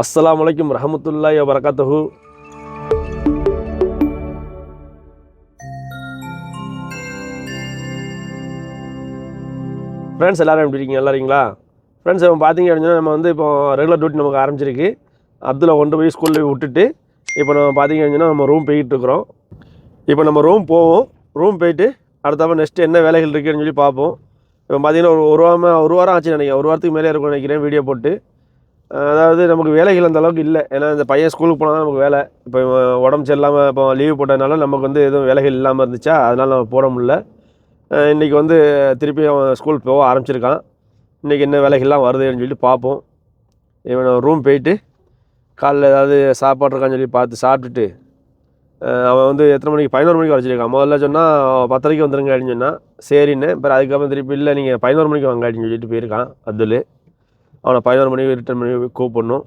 அஸ்லாம் வலைக்கம் ரஹமத்துல்லாய் வரகாத்தஹு ஃப்ரெண்ட்ஸ் எல்லோரும் எப்படி இருக்கீங்க? நல்லா ஃப்ரெண்ட்ஸ் இப்போ பார்த்தீங்க அப்படின்னா நம்ம வந்து இப்போ ரெகுலர் டியூட்டி நமக்கு ஆரம்பிச்சிருக்கு. அப்துல்லா கொண்டு போய் ஸ்கூலில் விட்டுட்டு இப்போ நம்ம பார்த்தீங்க அப்படின்னா நம்ம ரூம் போய்கிட்டு இருக்கிறோம். இப்போ நம்ம ரூம் போவோம். ரூம் போயிட்டு அடுத்தப்போ நெக்ஸ்ட்டு என்ன வேலைகள் இருக்குதுன்னு சொல்லி பார்ப்போம். இப்போ பார்த்தீங்கன்னா ஒரு ஒரு வாரம் ஒரு வாரம் ஆச்சு நினைக்கிறேன். ஒரு வாரத்துக்கு மேலே இருக்கும் நினைக்கிறேன் வீடியோ போட்டு. அதாவது நமக்கு வேலைகள் அந்த அளவுக்கு இல்லை. ஏன்னா இந்த பையன் ஸ்கூலுக்கு போனால் நமக்கு வேலை. இப்போ உடம்பு சரியில்லாமல் இப்போ லீவு போட்டதுனால நமக்கு வந்து எதுவும் வேலைகள் இல்லாமல் இருந்துச்சா? அதனால் நம்ம போட முடில இன்றைக்கி வந்து திருப்பி அவன் ஸ்கூல் போக ஆரம்பிச்சிருக்கான். இன்றைக்கி என்ன வேலைகள்லாம் வருதுன்னு சொல்லி பார்ப்போம். இவன் ரூம் போயிட்டு காலைல ஏதாவது சாப்பாடு இருக்கான்னு சொல்லி பார்த்து சாப்பிட்டுட்டு அவன் வந்து எத்தனை மணிக்கு பதினோரு மணிக்கு வரைச்சிருக்கான் முதல்ல சொன்னால் பத்தரைக்கு வந்துருங்க அப்படின்னு சொன்னால் சரின்னு அப்புறம் அதுக்கப்புறம் திருப்பி இல்லை நீங்கள் பதினோரு மணிக்கு வாங்க அப்படின்னு சொல்லிட்டு போயிருக்கான் அப்துல். அவனை பதினோரு மணிக்கு ரிட்டர்ன் பண்ணி கூப்பிடணும்.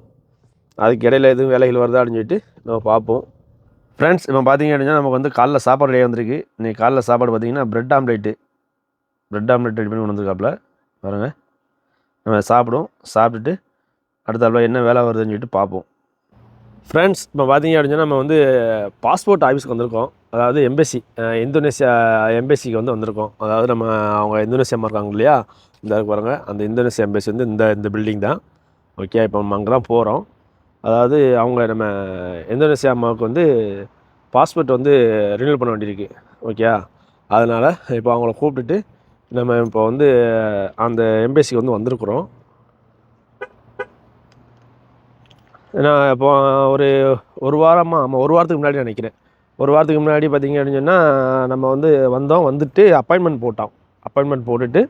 அதுக்கு இடையில எதுவும் வேலைகள் வருதா அப்படின்னு சொல்லிட்டு நம்ம பார்ப்போம். ஃப்ரெண்ட்ஸ் இப்போ பார்த்தீங்க அப்படின்னா நமக்கு வந்து காலைல சாப்பாடு ரெடியாக வந்திருக்கு. இன்றைக்கி காலைல சாப்பாடு பார்த்தீங்கன்னா bread omelette bread omelette ready பண்ணி கொண்டு வந்திருக்காப்புல. பாருங்கள் நம்ம சாப்பிடுவோம். சாப்பிட்டுட்டு அடுத்தாப்புல என்ன வேலை வருதுன்னு சொல்லிட்டு பார்ப்போம். ஃப்ரெண்ட்ஸ் இப்போ பார்த்தீங்க அப்படின்னா நம்ம வந்து பாஸ்போர்ட் ஆஃபீஸ்க்கு வந்திருக்கோம். அதாவது எம்பசி இந்தோனேஷியா எம்பசிக்கு வந்து வந்திருக்கோம். அதாவது நம்ம அவங்க இந்தோனேஷியா இருக்காங்க இல்லையா? இந்த பாருங்க. அந்த இந்தோனேஷியா எம்பசி வந்து இந்த இந்த பில்டிங் தான். ஓகே இப்போ நம்ம அங்கே தான் போகிறோம் அதாவது அவங்க நம்ம இந்தோனேஷியா அம்மாவுக்கு வந்து பாஸ்போர்ட் வந்து ரினியூல் பண்ண வேண்டியிருக்கு. ஓகே அதனால் இப்போ அவங்கள கூப்பிட்டுட்டு நம்ம இப்போ வந்து அந்த எம்பசிக்கு வந்து வந்திருக்குறோம். ஏன்னா இப்போ ஒரு ஒரு வாரமாக ஆமாம் ஒரு வாரத்துக்கு முன்னாடி நினைக்கிறேன். ஒரு வாரத்துக்கு முன்னாடி பார்த்தீங்க அப்படின்னு சொன்னால் நம்ம வந்து வந்தோம் வந்துட்டு அப்பாயின்மெண்ட் போட்டோம் அப்பாயின்மெண்ட் போட்டுட்டு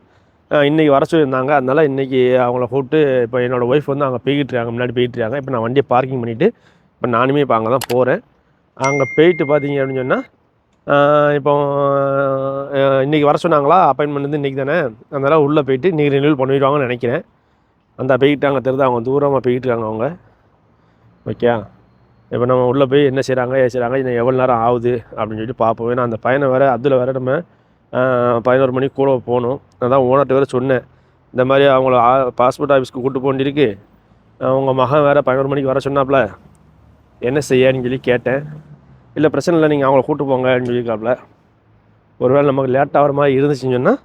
இன்றைக்கி இன்னைக்கு வர சொல்லியிருந்தாங்க. அதனால் இன்றைக்கி அவங்கள கூப்பிட்டு இப்போ என்னோடய ஒய்ஃப் வந்து அங்கே போய்கிட்டு இருக்காங்க. முன்னாடி போயிட்டுருக்காங்க இப்போ நான் வண்டியை பார்க்கிங் பண்ணிவிட்டு இப்போ நானுமே இப்போ அங்கே தான் போகிறேன் அங்கே போயிட்டு பார்த்தீங்க அப்படின்னு சொன்னால் இப்போ இன்றைக்கி இன்னைக்கு வர சொன்னாங்களா? அப்பாயின்மெண்ட் வந்து இன்றைக்கி தானே? அதனால் உள்ளே போயிட்டு இன்றைக்கி ரினியூல் பண்ணிடுவாங்கன்னு நினைக்கிறேன். அந்த போய்கிட்டாங்க தெரியுது அவங்க தூரமாக போய்கிட்டு இருக்காங்க அவங்க. ஓகே இப்போ நம்ம உள்ளே போய் என்ன செய்கிறாங்க ஏன் செய்கிறாங்க இன்னும் எவ்வளோ நேரம் ஆகுது அப்படின்னு சொல்லிட்டு பார்ப்போம். ஏன்னா அந்த பையனை வேறு அதில் வேறு நம்ம பதினோரு மணிக்கு கூட போகணும். நான் தான் ஓனர்கிட்ட வேறு சொன்னேன். இந்த மாதிரி அவங்கள பாஸ்போர்ட் ஆஃபீஸ்க்கு கூப்பிட்டு போண்டிருக்கு உங்கள் அவங்க மகன் வேறு பதினோரு மணிக்கு வர சொன்னாப்புல என்ன செய்யன்னு சொல்லி கேட்டேன். இல்லை பிரச்சனை இல்லை நீங்கள் அவங்கள கூப்பிட்டு போங்கன்னு அப்படின்னு சொல்லியிருக்காப்புல ஒருவேளை நமக்கு லேட் ஆகிற மாதிரி இருந்துச்சுன்னு சொன்னால்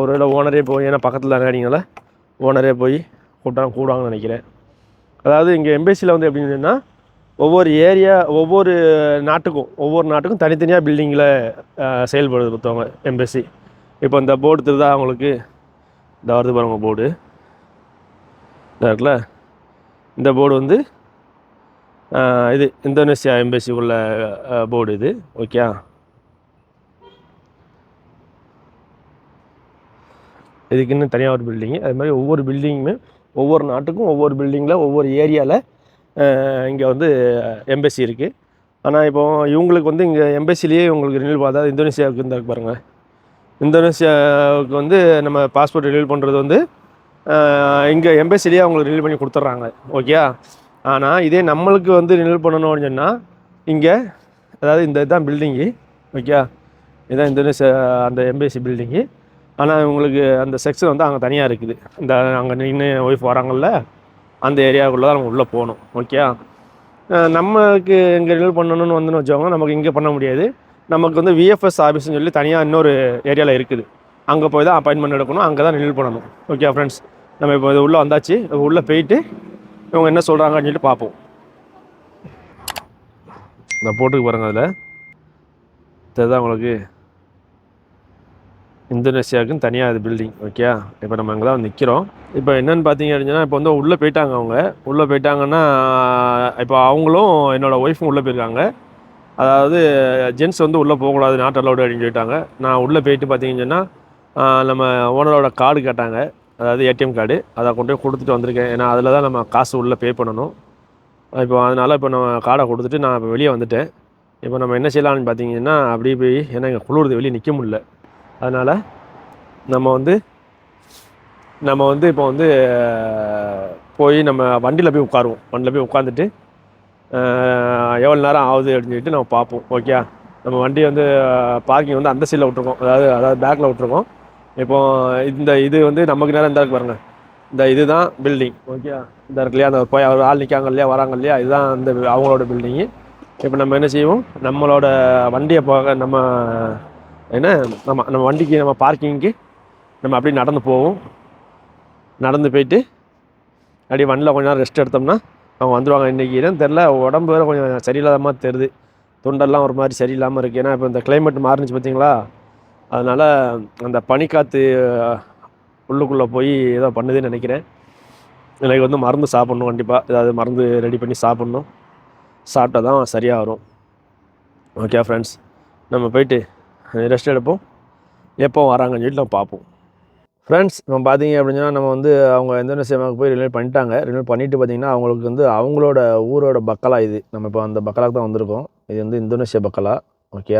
ஒருவேளை ஓனரே போய் ஏன்னா பக்கத்தில் தானே அடிங்களா ஓனரே போய் கூப்பிட்டா கூடுவாங்கன்னு நினைக்கிறேன். அதாவது இங்கே எம்பேசியில் வந்து எப்படின்னு சொன்னால் ஒவ்வொரு ஏரியா ஒவ்வொரு நாட்டுக்கும் ஒவ்வொரு நாட்டுக்கும் தனித்தனியாக பில்டிங்கில் செயல்படுது மொத்தவங்க எம்பசி இப்போ இந்த போர்டு திருதா அவங்களுக்கு இந்த வருது பாருங்க போர்டு இருக்குல்ல? இந்த போர்டு வந்து இது இந்தோனேசியா எம்பசி உள்ள போர்டு இது. ஓகே இதுக்கு இன்னும் தனியாக ஒரு பில்டிங்கு அது மாதிரி ஒவ்வொரு பில்டிங்குமே ஒவ்வொரு நாட்டுக்கும் ஒவ்வொரு பில்டிங்கில் ஒவ்வொரு ஏரியாவில் இங்கே வந்து எம்பசி இருக்குது ஆனால் இப்போ இவங்களுக்கு வந்து இங்கே எம்பசிலேயே உங்களுக்கு ரினியூல் பார்த்தா இந்தோனேஷியாவுக்கு இருந்தால் பாருங்கள் இந்தோனேஷியாவுக்கு வந்து நம்ம பாஸ்போர்ட் ரினியூல் பண்ணுறது வந்து இங்கே எம்பசிலேயே அவங்களுக்கு ரினியூல் பண்ணி கொடுத்துட்றாங்க. ஓகே ஆனால் இதே நம்மளுக்கு வந்து ரினியூல் பண்ணணும் சொன்னால் இங்கே அதாவது இந்த இதுதான் பில்டிங்கு ஓகே இதுதான் இந்தோனேஷியா அந்த எம்பசி பில்டிங்கு ஆனால் இவங்களுக்கு அந்த செக்ஷன் வந்து அங்கே தனியாக இருக்குது. இந்த அங்கே நின்று ஒய்ஃப் வராங்கல்ல அந்த ஏரியாவுக்குள்ளே தான் நம்ம உள்ளே போகணும். ஓகே நமக்கு இங்கே ரினியூல் பண்ணணும்னு வந்துன்னு வச்சவங்க நமக்கு இங்கே பண்ண முடியாது. நமக்கு வந்து விஎஃப்எஸ் ஆஃபீஸ்னு சொல்லி தனியாக இன்னொரு ஏரியாவில் இருக்குது. அங்கே போய் தான் அப்பாயின்மெண்ட் எடுக்கணும் அங்கே தான் ரினியூல் பண்ணணும். ஓகே ஃப்ரெண்ட்ஸ் நம்ம இப்போ இது உள்ளே வந்தாச்சு இப்போ உள்ளே போயிட்டு இவங்க என்ன சொல்கிறாங்கன்னு சொல்லிட்டு பார்ப்போம். இந்த போட்டுக்கு பாருங்கள் அதில். தெரியுதா உங்களுக்கு? இந்தோனேசியாவுக்குன்னு தனியாக அது பில்டிங் ஓகே இப்போ நம்ம அங்கே தான் நிற்கிறோம் இப்போ என்னென்னு பார்த்தீங்க அப்படின்னா இப்போ வந்து உள்ளே போயிட்டாங்க அவங்க. உள்ளே போயிட்டாங்கன்னா இப்போ அவங்களும் என்னோடய ஒய்ஃபும் உள்ளே போயிருக்காங்க. அதாவது ஜென்ஸ் வந்து உள்ளே போகக்கூடாது நாட் அலோடு அப்படின்னு சொல்லிட்டாங்க. நான் உள்ளே போயிட்டு பார்த்தீங்கன்னா நம்ம ஓனரோட கார்டு கேட்டாங்க. அதாவது ஏடிஎம் கார்டு அதை கொண்டு போய் கொடுத்துட்டு வந்திருக்கேன். ஏன்னா அதில் தான் நம்ம காசு உள்ளே பே பண்ணணும். இப்போ அதனால் இப்போ நம்ம கார்டை கொடுத்துட்டு நான் இப்போ வெளியே வந்துட்டேன். இப்போ நம்ம என்ன செய்யலாம்னு பார்த்தீங்கன்னா அப்படியே போய் ஏன்னா இங்கே குளிர்து வெளியே நிற்க முடியல. அதனால் நம்ம வந்து நம்ம வந்து இப்போ வந்து போய் நம்ம வண்டியில் போய் உட்காருவோம். வண்டியில் போய் உட்காந்துட்டு எவ்வளோ நேரம் ஆகுது அப்படின்னு சொல்லிட்டு நம்ம பார்ப்போம். ஓகே நம்ம வண்டி வந்து பார்க்கிங் வந்து அந்த சைடில் விட்ருக்கோம் அதாவது அதாவது பேக்கில் விட்ருக்கோம் இப்போ இந்த இது வந்து நமக்கு நேரம் இந்த இருக்கு பாருங்க. இந்த இதுதான் பில்டிங் ஓகே இந்த இருக்கு இல்லையா? அந்த போய் அவர் ஆள் நிற்காங்க இல்லையா? வராங்க இல்லையா? இதுதான் அந்த அவங்களோட பில்டிங்கு இப்போ நம்ம என்ன செய்வோம்? நம்மளோட வண்டியை போக நம்ம என்ன நம்ம நம்ம வண்டிக்கு நம்ம பார்க்கிங்க்கு நம்ம அப்படியே நடந்து போவோம். நடந்து போயிட்டு அப்படியே வண்டியில் கொஞ்ச நேரம் ரெஸ்ட் எடுத்தோம்னா அவங்க வந்துடுவாங்க இன்றைக்கி என்னன்னு தெரில உடம்பு வேறு கொஞ்சம் சரியில்லாத மாதிரி தெரியுது. தொண்டெல்லாம் ஒரு மாதிரி சரியில்லாமல் இருக்குது ஏன்னா இப்போ இந்த கிளைமேட் மாறுனுச்சு பார்த்தீங்களா அதனால் அந்த பனிக்காற்று உள்ளுக்குள்ளே போய் ஏதோ பண்ணுதுன்னு நினைக்கிறேன். எனக்கு வந்து மருந்து சாப்பிட்ணும் கண்டிப்பாக ஏதாவது மருந்து ரெடி பண்ணி சாப்பிட்ணும். சாப்பிட்டா தான் சரியாக வரும் ஓகே ஃப்ரெண்ட்ஸ் நம்ம போயிட்டு ரெஸ்ட் எடுப்போம். எப்போ வராங்கன்னு சொல்லிட்டு நம்ம பார்ப்போம். ஃப்ரெண்ட்ஸ் இப்போ பார்த்தீங்க அப்படின்னா நம்ம வந்து அவங்க இந்தோனேசியாவுக்கு போய் ரினியூல் பண்ணிட்டாங்க. ரிலேட் பண்ணிட்டு பார்த்தீங்கன்னா அவங்களுக்கு வந்து அவங்களோட ஊரோட பக்கலா இது. நம்ம இப்போ அந்த பக்கலாக்கு தான் வந்திருக்கோம். இது வந்து இந்தோனேசியா பக்கலா ஓகே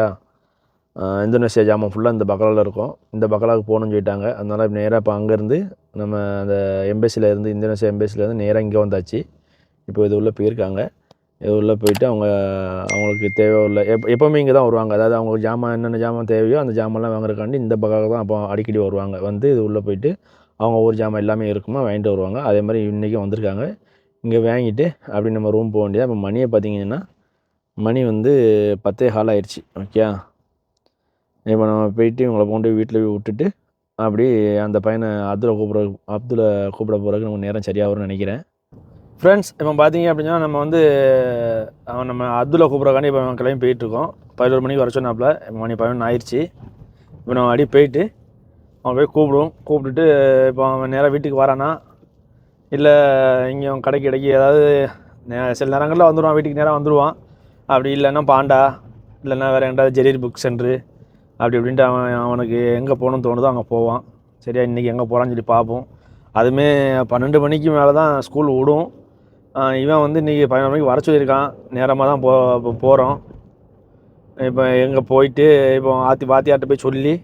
இந்தோனேசியா ஜாமான் ஃபுல்லாக இந்த பக்கலாவில் இருக்கும். இந்த பக்கலாவுக்கு போகணும்னு சொல்லிட்டாங்க. அதனால் நேராக இப்போ அங்கேருந்து நம்ம அந்த எம்பேசியில் இருந்து இந்தோனேசியா எம்பேசியில் இருந்து நேராக இங்கே வந்தாச்சு. இப்போ இது உள்ளே போயிருக்காங்க. உள்ளே போயிட்டு அவங்க அவங்களுக்கு தேவை உள்ள எப் எப்போவுமே இங்கே தான் வருவாங்க. அதாவது அவங்களுக்கு ஜாமான் என்னென்ன ஜாமான் தேவையோ அந்த ஜாமான்லாம் வாங்குறதுக்காண்டி இந்த பக்கம் தான் அப்போ அடிக்கடி வருவாங்க. வந்து இது உள்ளே போயிட்டு அவங்க ஊர் ஜாமான் எல்லாமே இருக்குமா வாங்கிட்டு வருவாங்க. அதே மாதிரி இன்றைக்கும் வந்திருக்காங்க. இங்கே வாங்கிட்டு அப்படி நம்ம ரூம் போக வேண்டியது. இப்போ மணியை பார்த்தீங்கன்னா மணி வந்து பத்தே ஹால் ஆயிடுச்சு ஓகே இப்போ நம்ம போயிட்டு இவங்களை கொண்டு வீட்டில் போய் விட்டுட்டு அப்படி அந்த பையனை அப்துல கூப்பிட அப்துல கூப்பிட போகிறதுக்கு நமக்கு நேரம் சரியாக வரும்னு நினைக்கிறேன். ஃப்ரெண்ட்ஸ் இப்போ பார்த்தீங்க அப்படின்னா நம்ம வந்து அவன் நம்ம அப்துல்லா கூப்பிட்றக்காண்டி இப்போ அவன் கிளம்பி போயிட்டுருக்கோம். பதினோரு மணிக்கு வர சொன்னாப்புல இப்போ மணி பதினொன்று ஆயிடுச்சு இப்போ நம்ம அடி போயிட்டு அவன் போய் கூப்பிடுவோம். கூப்பிட்டுட்டு இப்போ அவன் நேராக வீட்டுக்கு வரானா? இல்லை இங்கே அவன் கடைக்கு இடைக்கு ஏதாவது நே- சில நேரங்களில் வந்துடுவான் வீட்டுக்கு நேராக வந்துடுவான் அப்படி இல்லைன்னா பாண்டா இல்லைன்னா வேறு எங்கேயாவது ஜெரீர் புக் சென்ட்ரு அப்படி இப்படின்ட்டு அவன் அவனுக்கு எங்கே போகணும்னு தோணுதோ அங்கே போவான். சரியா இன்றைக்கி எங்கே போகிறான்னு சொல்லி பார்ப்போம். அதுவுமே பன்னெண்டு மணிக்கு மேலே தான் ஸ்கூல் விடும் இவன் வந்து இன்றைக்கி பதினொரு மணிக்கு வர சொல்லியிருக்கான். நேரமாக தான் போ இப்போ போகிறோம் இப்போ எங்கே போயிட்டு இப்போ ஆத்தி வாத்தியார்கிட்ட போய் சொல்லி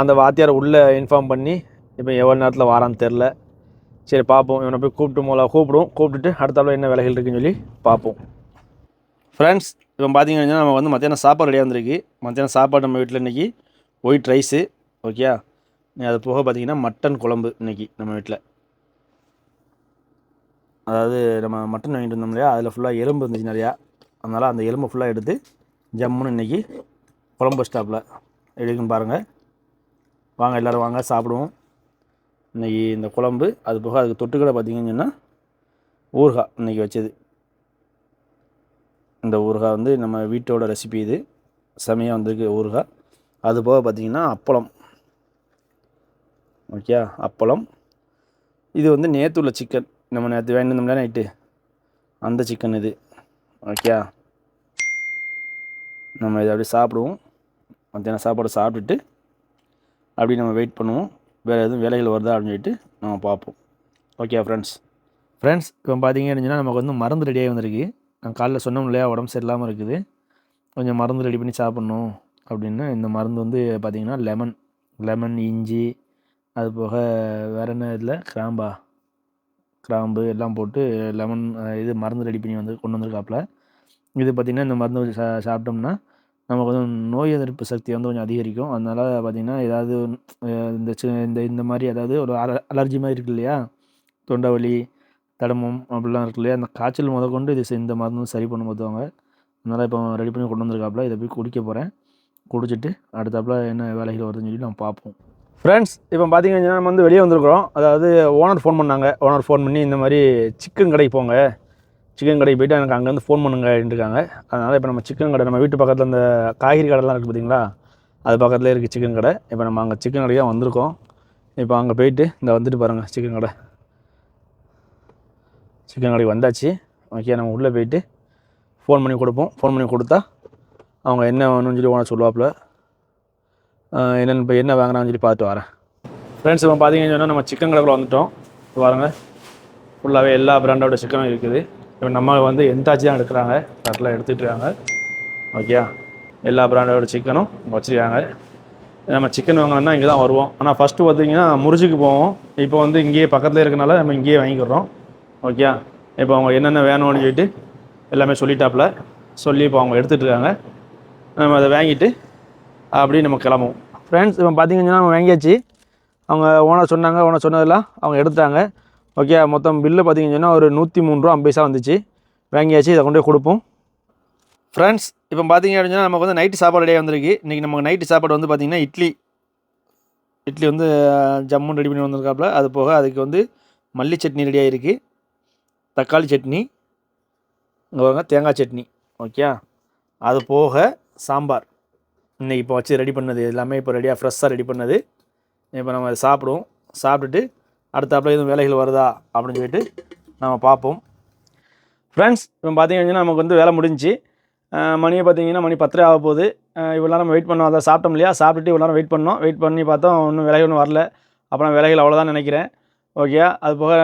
அந்த வாத்தியாரை உள்ளே இன்ஃபார்ம் பண்ணி இப்போ எவ்வளோ நேரத்தில் வாரான்னு தெரில சரி பார்ப்போம் இவனை போய் கூப்பிட்டு மூலம் கூப்பிடுவோம். கூப்பிட்டுட்டு அடுத்தாப்புல என்ன விலைகள் இருக்குன்னு சொல்லி பார்ப்போம் ஃப்ரெண்ட்ஸ் இப்போ பார்த்தீங்கன்னா நம்ம வந்து மத்தியானம் சாப்பாடு ரெடியாக இருந்திருக்கு. மத்தியானம் சாப்பாடு நம்ம வீட்டில் இன்றைக்கி ஒயிட் ரைஸு ஓகே அது போக பார்த்தீங்கன்னா மட்டன் குழம்பு இன்றைக்கி நம்ம வீட்டில் அதாவது நம்ம மட்டன் வாங்கிட்டு வந்தோம் இல்லையா? அதில் ஃபுல்லாக எலும்பு இருந்துச்சு நிறையா. அதனால் அந்த எலும்பை ஃபுல்லாக எடுத்து ஜம்முன்னு இன்றைக்கி குழம்பு ஸ்டாப்பில் எடுக்குன்னு பாருங்கள் வாங்க எல்லோரும் வாங்க சாப்பிடுவோம். இன்றைக்கி இந்த குழம்பு அது போக அதுக்கு தொட்டுக்கடை பார்த்தீங்கன்னு சொன்னால் ஊறுகாய் இன்றைக்கி வச்சது. இந்த ஊறுகாய் வந்து நம்ம வீட்டோட ரெசிபி இது. செமையாக வந்திருக்கு ஊறுகாய். அது போக பார்த்தீங்கன்னா அப்பளம். ஓகே அப்பளம். இது வந்து நேற்று உள்ள சிக்கன் நம்ம நேற்று வேண்டியிருந்தோம்ல நைட்டு அந்த சிக்கன் இது. ஓகே நம்ம இதை அப்படியே சாப்பிடுவோம். மத்தியானம் சாப்பாடு சாப்பிட்டுட்டு அப்படி நம்ம வெயிட் பண்ணுவோம். வேறு எதுவும் வேலைகள் வருதா அப்படின்னு சொல்லிட்டு நம்ம பார்ப்போம். ஓகே ஃப்ரெண்ட்ஸ் ஃப்ரெண்ட்ஸ் இப்போ பார்த்தீங்க அப்படின்னா நமக்கு வந்து மருந்து ரெடியாகி வந்திருக்கு. நான் காலைல சொன்னோம் இல்லையா உடம்பு சரியில்லாமல் இருக்குது. கொஞ்சம் மருந்து ரெடி பண்ணி சாப்பிட்ணும் அப்படின்னு. இந்த மருந்து வந்து பார்த்திங்கன்னா லெமன் லெமன் இஞ்சி அது போக வேறு என்ன இதில்? கிராம்பா. கிராம்பு எல்லாம் போட்டு லெமன் இது மருந்து ரெடி பண்ணி வந்து கொண்டு வந்திருக்காப்புல இது பார்த்திங்கன்னா இந்த மருந்து வச்சு சா சாப்பிட்டோம்னா நமக்கு வந்து நோய் எதிர்ப்பு சக்தி வந்து கொஞ்சம் அதிகரிக்கும். அதனால் பார்த்திங்கன்னா ஏதாவது இந்த சி இந்த இந்த மாதிரி ஏதாவது ஒரு அல அலர்ஜி மாதிரி இருக்கு இல்லையா? தொண்டை வலி தடமம் அப்படிலாம் இருக்கு இல்லையா? அந்த காய்ச்சல் முதற்கொண்டு இது இந்த மருந்து சரி பண்ண பார்த்துவாங்க அதனால் இப்போ ரெடி பண்ணி கொண்டு வந்திருக்காப்புல இதை போய் குடிக்க போகிறேன் குடிச்சிட்டு அடுத்தாப்புல என்ன வேலைகள் வருதுன்னு சொல்லி நம்ம பார்ப்போம். ஃப்ரெண்ட்ஸ் இப்போ பார்த்தீங்கன்னா நம்ம வந்து வெளியே வந்திருக்கிறோம். அதாவது ஓனர் ஃபோன் பண்ணாங்க. ஓனர் ஃபோன் பண்ணி இந்த மாதிரி சிக்கன் கடைக்கு போங்க. சிக்கன் கடைக்கு போயிட்டு எனக்கு அங்கேருந்து ஃபோன் பண்ணுங்க இருக்காங்க. அதனால் இப்போ நம்ம சிக்கன் கடை நம்ம வீட்டு பக்கத்தில் அந்த காய்கறி கடைலாம் இருக்குது பார்த்தீங்களா அது பக்கத்துலேயே இருக்குது சிக்கன் கடை. இப்போ நம்ம அங்கே சிக்கன் கடையாக வந்திருக்கோம். இப்போ அங்கே போயிட்டு இந்த வந்துட்டு பாருங்கள் சிக்கன் கடை. சிக்கன் கடைக்கு வந்தாச்சு. ஓகே நம்ம உள்ளே போயிட்டு ஃபோன் பண்ணி கொடுப்போம். ஃபோன் பண்ணி கொடுத்தா அவங்க என்ன வேணும்னு சொல்லி ஓனர் சொல்லுவாப்புல. என்னென்னு இப்போ என்ன வாங்கினான்னு சொல்லி பார்த்துட்டு வரேன். ஃப்ரெண்ட்ஸ் இப்போ பார்த்தீங்கன்னு சொன்னால் நம்ம சிக்கன் கடைக்குள்ள வந்துட்டோம். இப்போ பாருங்க. ஃபுல்லாகவே எல்லா பிராண்டோட சிக்கனும் இருக்குது. இப்போ நம்ம வந்து எந்தாச்சி தான் எடுக்கிறாங்க? கரெக்டாக எடுத்துகிட்டு இருக்காங்க ஓகே எல்லா பிராண்டோட சிக்கனும் இங்கே வச்சுருக்காங்க நம்ம சிக்கன் வாங்கணும்னா இங்கே தான் வருவோம். ஆனால் ஃபஸ்ட்டு பார்த்தீங்கன்னா முறிஞ்சுக்கு போவோம். இப்போ வந்து இங்கேயே பக்கத்தில் இருக்கனால நம்ம இங்கேயே வாங்கிக்கிறோம். ஓகே இப்போ அவங்க என்னென்ன வேணும்னு சொல்லிட்டு எல்லாமே சொல்லிட்டாப்புல. சொல்லி இப்போ அவங்க எடுத்துகிட்டு இருக்காங்க. நம்ம அதை வாங்கிட்டு அப்படியே நம்ம கிளம்புவோம். ஃப்ரெண்ட்ஸ் இப்போ பார்த்தீங்கன்னா நம்ம வாங்கியாச்சு. அவங்க ஓனர் சொன்னாங்க ஓனர் சொன்னதெல்லாம் அவங்க எடுத்தாங்க ஓகே மொத்தம் பில்லு பார்த்தீங்கன்னா ஒரு நூற்றி மூணு ரூபா ஐம்பது வந்துச்சு. வாங்கியாச்சு இதை கொண்டு போய் கொடுப்போம். ஃப்ரெண்ட்ஸ் இப்போ பார்த்தீங்க அப்படின்னா நமக்கு வந்து நைட்டு சாப்பாடு ரெடியாக வந்திருக்கு. இன்றைக்கி நமக்கு நைட்டு சாப்பாடு வந்து பார்த்திங்கன்னா இட்லி. இட்லி வந்து ஜம்முன் ரெடி பண்ணி வந்திருக்காப்புல. அது போக அதுக்கு வந்து மல்லி சட்னி ரெடியாக இருக்குது தக்காளி சட்னி. இங்கே தேங்காய் சட்னி. ஓகே அது போக சாம்பார். இன்றைக்கி இப்போ வச்சு ரெடி பண்ணது எல்லாமே இப்போ ரெடியாக ஃப்ரெஷ்ஷாக ரெடி பண்ணது. இப்போ நம்ம அதை சாப்பிடுவோம். சாப்பிட்டுட்டு அடுத்தாப்புல எதுவும் வேலைகள் வருதா அப்படின்னு சொல்லிட்டு நம்ம பார்ப்போம். ஃப்ரெண்ட்ஸ் இப்போ பார்த்தீங்கன்னா நமக்கு வந்து வேலை முடிஞ்சுச்சு மணியை பார்த்தீங்கன்னா மணி பத்தரை ஆக போகுது. இவ்வளோ நேரம் வெயிட் பண்ணோம். அதை சாப்பிட்டோம் இல்லையா? சாப்பிட்டுட்டு இவ்வளோ நேரம் வெயிட் பண்ணோம். வெயிட் பண்ணி பார்த்தோம் ஒன்றும் விலை ஒன்றும் வரல. அப்புறம் விலைகள் அவ்வளோதான் நினைக்கிறேன். ஓகே அது போக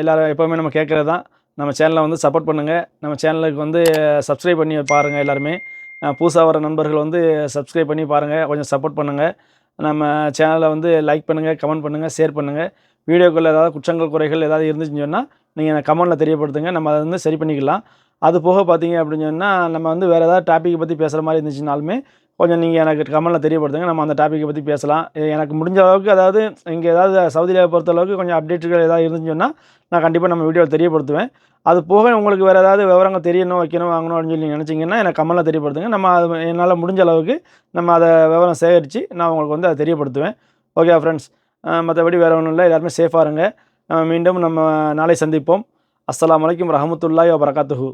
எல்லோரும் எப்போவுமே நம்ம கேட்குறது தான். நம்ம சேனலை வந்து சப்போர்ட் பண்ணுங்கள் நம்ம சேனலுக்கு வந்து சப்ஸ்கிரைப் பண்ணி பாருங்கள் எல்லாருமே. புதுசாக வர நண்பர்கள் வந்து சப்ஸ்கிரைப் பண்ணி பாருங்கள் கொஞ்சம் சப்போர்ட் பண்ணுங்கள் நம்ம சேனலை வந்து லைக் பண்ணுங்கள் கமெண்ட் பண்ணுங்கள் ஷேர் பண்ணுங்கள் வீடியோக்குள்ள ஏதாவது குற்றங்கள் குறைகள் ஏதாவது இருந்துச்சுன்னு சொன்னால் நீங்கள் கமெண்ட்டில் தெரியப்படுத்துங்க. நம்ம அதை வந்து சரி பண்ணிக்கலாம். அது போக பார்த்தீங்க அப்படின்னு சொன்னால் நம்ம வந்து வேறு ஏதாவது டாப்பிக்கை பற்றி பேசுகிற மாதிரி இருந்துச்சுனாலுமே கொஞ்சம் நீங்கள் எனக்கு கமெண்ட்டில் தெரியப்படுத்துங்க. நம்ம அந்த டாப்பிக்கை பற்றி பேசலாம். எனக்கு முடிஞ்ச அளவுக்கு அதாவது இங்கே ஏதாவது சவுதியில் பொறுத்த அளவுக்கு கொஞ்சம் அப்டேட்டுகள் ஏதாவது இருந்துச்சுன்னா சொன்னால் நான் கண்டிப்பாக நம்ம வீடியோவில் தெரியப்படுத்துவேன். அது போக உங்களுக்கு வேறு ஏதாவது விவரங்கள் தெரியணும் வைக்கணும் வாங்கணும் அப்படின்னு சொல்லி நினச்சிங்கன்னா எனக்கு கமெண்ட்டில் தெரியப்படுத்துங்க. நம்ம அது என்னால் முடிஞ்ச அளவுக்கு நம்ம அதை விவரம் சேகரித்து நான் உங்களுக்கு வந்து அதை தெரியப்படுத்துவேன். ஓகே ஃப்ரெண்ட்ஸ் மற்றபடி வேறு ஒன்றும் இல்லை. எல்லாருமே சேஃபாக இருங்க. மீண்டும் நம்ம நாளை சந்திப்போம். அஸ்லாம் வலைக்கம் ரஹமத்துல்லாய் வரகாத்துஹூ